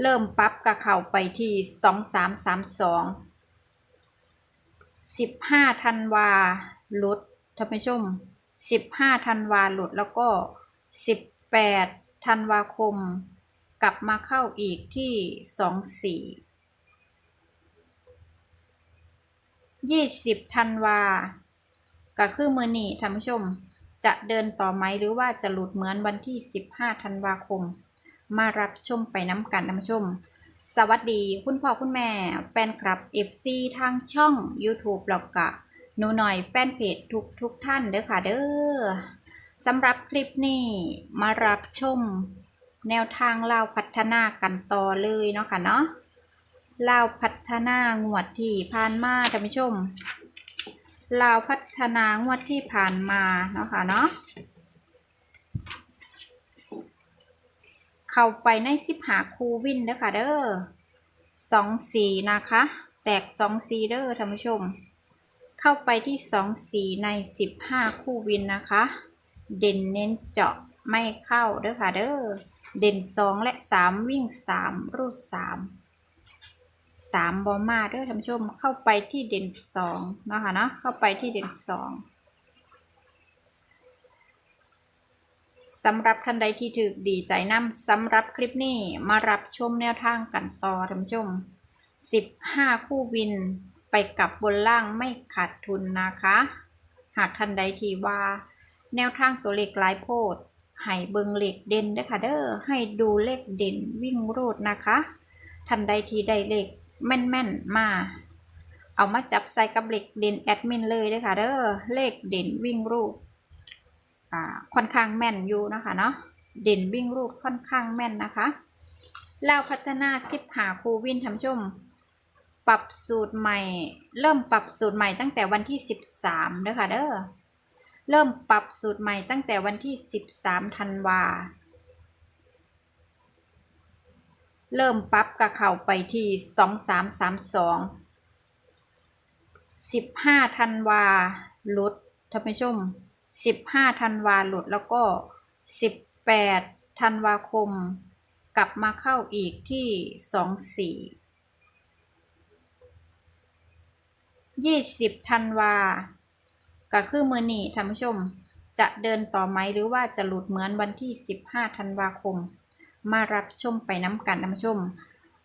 เริ่มปรับกับเข่าไปที่สองสามสามสองสิบห้าธันวาหลุดท่านผู้ชมสิบห้าธันวาหลุดแล้วก็สิบแปดธันวาคม กลับมาเข้าอีกที่สองสี่ยี่สิบธันวาก็คือมือนี่ท่านผู้ชม จะเดินต่อไหมหรือว่าจะหลุดเหมือนวันที่15ธันวาคม มารับชมไปน้ำกันท่านผู้ชม สวัสดีคุณพ่อคุณแม่ แฟนคลับ FC ทางช่อง YouTube แล้วก็หนูหน่อยแฟนเพจทุกทุกท่านเด้อค่ะเด้อสำหรับคลิปนี้มารับชม แนวทางเล่าพัฒนากันต่อเลยเนาะค่ะเนาะเล่าพัฒนางวดที่ผ่านมาท่านผู้ชมลาวพัฒนางวดที่ผ่านมาเนาะค่ะเนาะ เข้าไปในสิบหาคูวินเด้อค่ะเด้อสองสีนะคะ แตกสองสีเด้อท่านผู้ชม เข้าไปที่สองสีในสิบห้าคู่วินนะคะ เด่นเน้นเจาะไม่เข้าเด้อค่ะเด้อเด่นสองและสามวิ่งสามรูดสามสามบอมาเด้วยท่านผู้ชมเข้าไปที่เด่นสองนะคะเนาะเข้าไปที่เด่นสอง สำหรับท่านใดที่ถือดีใจนำสำหรับคลิปนี้มารับชมแนวทางกันต่อท่านผู้ชมสิบห้าคู่วินไปกับบนล่างไม่ขาดทุนนะคะ หากท่านใดที่ว่า แนวทางตัวเลขหลายโพดให้เบิงเลขเด่นด้อค่ะเด้อให้ดูเลขเด่นวิ่งรูดนะคะ ท่านใดที่ได้เลขแม่นๆมา เอามาจับใส่กับเลขเด่นแอดมินเลยด้อค่ะเด้อเลขเด่นวิ่งรูปอ่า ค่อนข้างแม่นอยู่นะคะเนาะเด่นวิ่งรูปค่อนข้างแม่นนะคะแล้วพัฒนาสิบหาครูวินทำชม ปรับสูตรใหม่ เริ่มปรับสูตรใหม่ตั้งแต่วันที่สิบสามเด้อค่ะเด้อเริ่มปรับสูตรใหม่ตั้งแต่วันที่สิบสามธันวาเริ่มปรับกับเข่าไปที่สองสามสามสองสิบห้าธันวาลดท่านผู้ชม สิบห้าธันวาหลุดแล้วก็สิบแปดธันวาคม กลับมาเข้าอีกที่สองสี่ยี่สิบธันวาก็คือมือนี่ท่านผู้ชมจะเดินต่อไหมหรือว่าจะหลุดเหมือนวันที่สิบห้าธันวาคม มารับชมไปน้ำกันท่านผู้ชม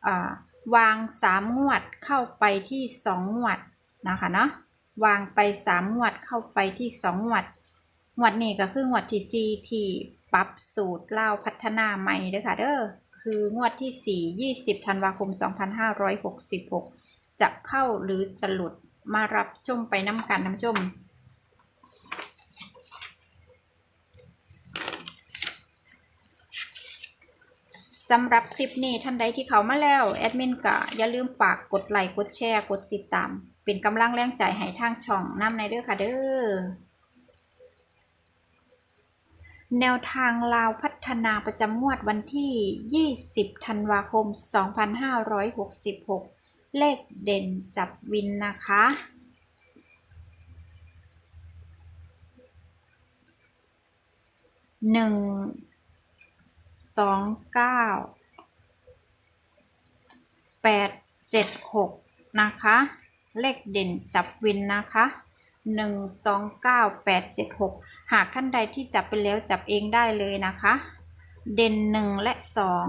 อ่าวางสามงวดเข้าไปที่สองงวดนะคะเนาะวางไปสามงวดเข้าไปที่สองงวด งวดนี้ก็คืองวดที่สี่ที่ปรับสูตรเล่าพัฒนาใหม่เด้อค่ะเด้อคืองวดที่สี่ยี่สิบธันวาคมสองพันห้าร้อยหกสิบหกจะเข้าหรือจะหลุดมารับชมไปน้ำกันนผู้ชม สำหรับคลิปนี้ท่านใดที่เขามาแล้ว แอดมินก็อย่าลืมฝากกดไลค์กดแชร์ กดติดตาม เป็นกำลังแรงใจให้ทางช่องน้ำในเด้อค่ะเด้อ แนวทางลาวพัฒนาประจำงวดวันที่ 20 ธันวาคม 2566 เลขเด่นจับวินนะคะ หนึ่ง สองเก้า แปด เจ็ดหกนะคะ เลขเด่นจับวินนะคะ หนึ่งสองเก้าแปดเจ็ดหกหากท่านใดที่จับไปแล้วจับเองได้เลยนะคะ เด่นหนึ่งและสอง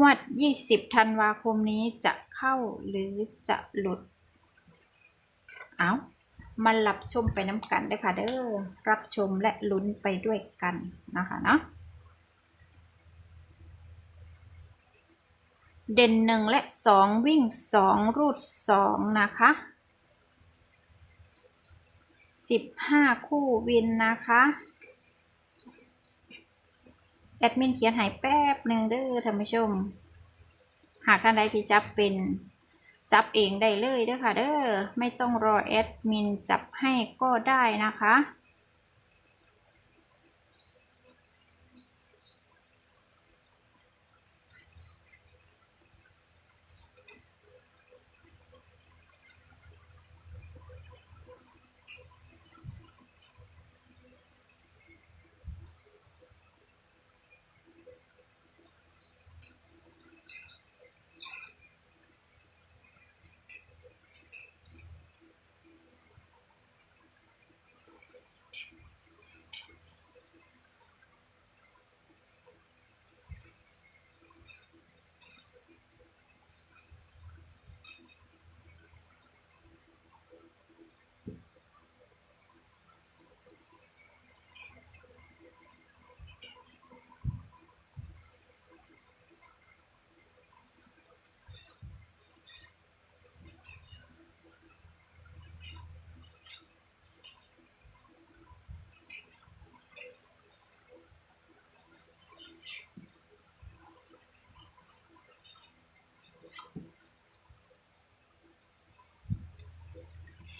วดยี่สิบธันวาคมนี้จะเข้าหรือจะหลุด เอามารับชมไปน้ำกันเด้ค่ะเด้อ รับชมและลุ้นไปด้วยกันนะคะเนาะเด่นหนึ่งและสองวิ่งสองรูดสองนะคะ สิบห้าคู่วินนะคะ แอดมินเขียนหายแป๊บหนึ่งเด้อท่านผู้ชม หากท่านใดที่จับเป็นจับเองได้เลยเด้อค่ะเด้อไม่ต้องรอแอดมินจับให้ก็ได้นะคะ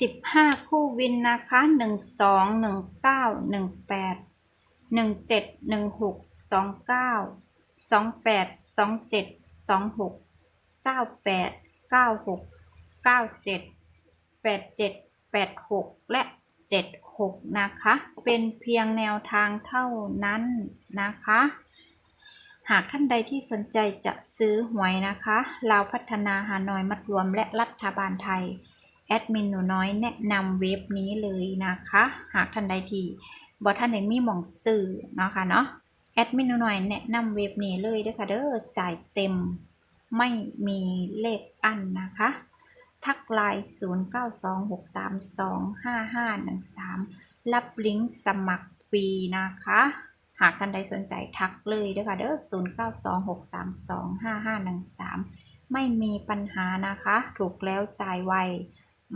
15 คู่วินนะคะ 1 2 1 9 1 8 1 7 1 6 2 9 2 8 2 7 2 6 9 8 9 6 9 7 8 7 8 6 และ 7 6 นะคะ เป็นเพียงแนวทางเท่านั้นนะคะ หากท่านใดที่สนใจจะซื้อหวยนะคะ เราพัฒนาฮานอยมัดรวมและรัฐบาลไทย แอดมินหนูน้อยแนะนำเว็บนี้เลยนะคะ หากท่านใดที่บอท่านใดมีหมองสื่อเนาะค่ะเนาะแอดมินหนูน้อยแนะนำเว็บนี้เลยเด้อค่ะเด้อจ่ายเต็มไม่มีเลขอันนะคะ ทักไลน์0926325513 รับลิงก์สมัครฟรีนะคะ หากท่านใดสนใจทักเลยเด้อค่ะเด้อ0926325513 ไม่มีปัญหานะคะ ถูกแล้วจ่ายไว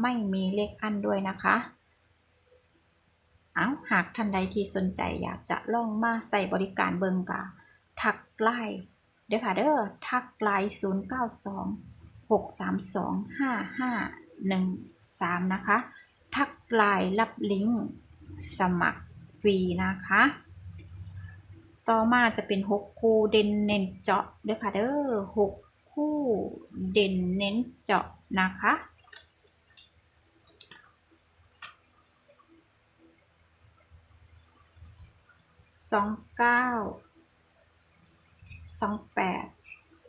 ไม่มีเลขอันด้วยนะคะ เอาหากท่านใดที่สนใจอยากจะลองมาใส่บริการเบิงกะทักไลน์เด้อค่ะเด้อทักไลน์092 632 5513 นะคะ ทักไลน์รับลิงก์สมัครฟรีนะคะ ต่อมาจะเป็น 6 คู่เด่นเน้นเจาะเด้อค่ะเด้อ6คู่เด่นเน้นเจาะนะคะ สองเก้าสองแปด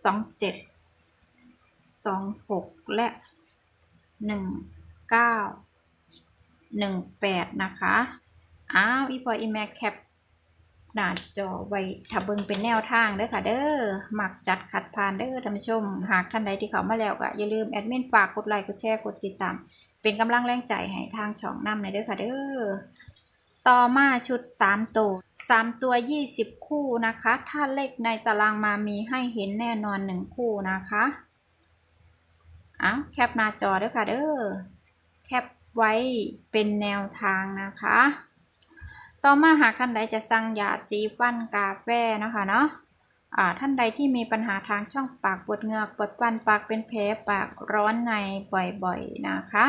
สองเจ็ดสองหกและหนึ่งเก้าหนึ่งแปดนะคะ อ้าวอีพออีแม็แคปหน้าจอไว้ถ้าเบิ่งเป็นแนวทางเด้อค่ะเด้อหมักจัดขัดผ่านเด้อท่านผู้ชม หากท่านใดที่เข้ามาแล้วก็อย่าลืมแอดมินฝากกดไลค์กดแชร์กดติดตาม เป็นกำลังแรงใจให้ทางช่องนำในเด้อค่ะเด้อ ต่อมาชุด 3 ตัว 3 ตัว 20 คู่นะคะ ถ้าเลขในตารางมามีให้เห็นแน่นอน 1 คู่นะคะอ้าแคปหน้าจอด้วยค่ะเด้อแคปไว้เป็นแนวทางนะคะ ต่อมาหากท่านใดจะสั่งยาสีฟันกาแฟนะคะเนาะอ่าท่านใดที่มีปัญหาทางช่องปากปวดเหงือกปวดฟันปากเป็นแผลปากร้อนในบ่อยๆนะคะ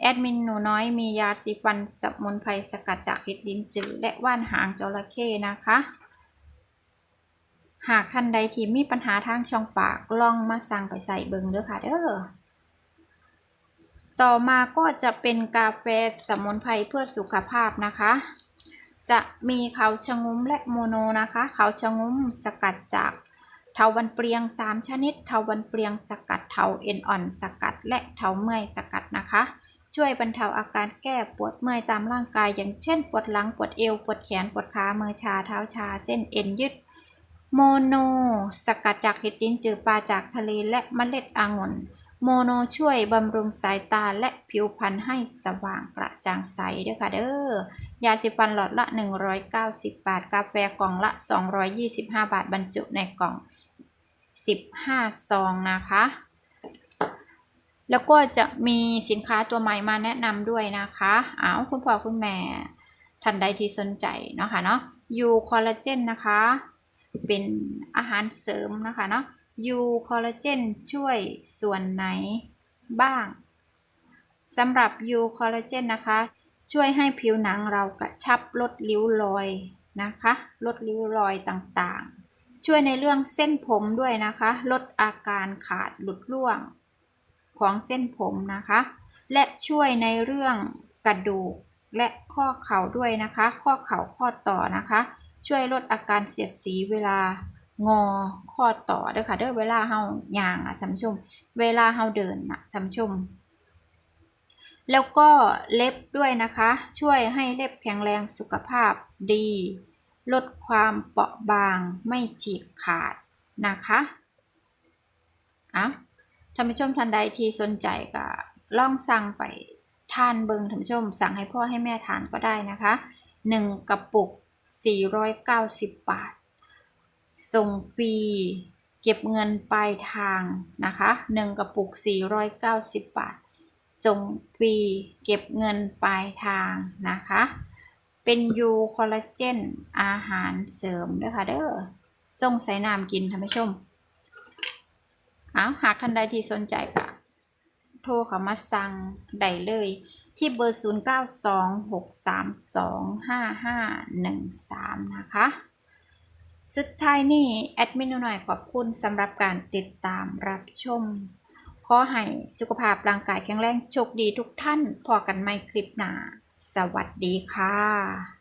แอดมินหนูน้อยมียาสีฟันสมุนไพรสกัดจากเห็ดลิ้นจือและว่านหางจระเข้นะคะ หากท่านใดที่มีปัญหาทางช่องปากลองมาสั่งไปใส่เบิงเด้อค่ะเด้อต่อมาก็จะเป็นกาแฟสมุนไพรเพื่อสุขภาพนะคะ จะมีเขาชะงุ้มและโมโนนะคะเขาชะงุ้มสกัดจากเถาวันเปลียง 3 ชนิดเถาวันเปลียงสกัดเถาเอ็นอ่อนสกัด และเถาเมื่อยสกัดนะคะ ช่วยบรรเทาอาการแก้ปวดเมื่อยตามร่างกาย อย่างเช่น ปวดหลัง ปวดเอว ปวดแขน ปวดขา มือชา เท้าชา เส้นเอ็นยืด โมโน สกัดจากเห็ดลิ้นจือปลาจากทะเลและเมล็ดองุ่น โมโนช่วยบำรุงสายตาและผิวพรรณให้สว่างกระจ่างใสด้อค่ะเด้อ ยาสีฟันหลอดละ 190 บาท กาแฟกล่องละ 225 บาท บรรจุในกล่อง 15 ซองนะคะ แล้วก็จะมีสินค้าตัวใหม่มาแนะนำด้วยนะคะอ้าวคุณพ่อคุณแม่ท่านใดที่สนใจเนาะค่ะเนาะยูคอลลาเจนนะคะ เป็นอาหารเสริมนะคะเนาะยูคอลลาเจนช่วยส่วนไหนบ้างสำหรับยูคอลลาเจนนะคะ ช่วยให้ผิวหนังเรากระชับลดริ้วรอยนะคะ ลดริ้วรอยต่างๆ ช่วยในเรื่องเส้นผมด้วยนะคะ ลดอาการขาดหลุดร่วง ของเส้นผมนะคะ และช่วยในเรื่องกระดูกและข้อเข่าด้วยนะคะ ข้อเข่าข้อต่อนะคะ ช่วยลดอาการเสียดสีเวลางอข้อต่อเด้อค่ะเด้อเวลาเฮาย่างอะท่านชม เวลาเฮาเดินน่ะท่านชม แล้วก็เล็บด้วยนะคะ ช่วยให้เล็บแข็งแรงสุขภาพดี ลดความเปราะบางไม่ฉีกขาดนะคะอะ ท่านผู้ชมท่านใดที่สนใจก็ล่องสั่งไปทานเบิงท่านผู้ชม สั่งให้พ่อให้แม่ทานก็ได้นะคะ 1 กระปุก 490 บาท ส่งฟรีเก็บเงินปลายทางนะคะ 1 กระปุก 490 บาท ส่งฟรีเก็บเงินปลายทางนะคะ เป็นยูคอลลาเจนอาหารเสริมด้วยค่ะเด้อส่งใส่น้ำกินท่านผู้ชม เอาหากท่านใดที่สนใจก็โทรเข้ามาสั่งได้เลย ที่เบอร์ 0926325513 นะคะ สุดท้ายนี้แอดมินหน่อยขอบคุณสำหรับการติดตามรับชม ขอให้สุขภาพร่างกายแข็งแรงโชคดีทุกท่านพอกันไม่คลิปหน้า สวัสดีค่ะ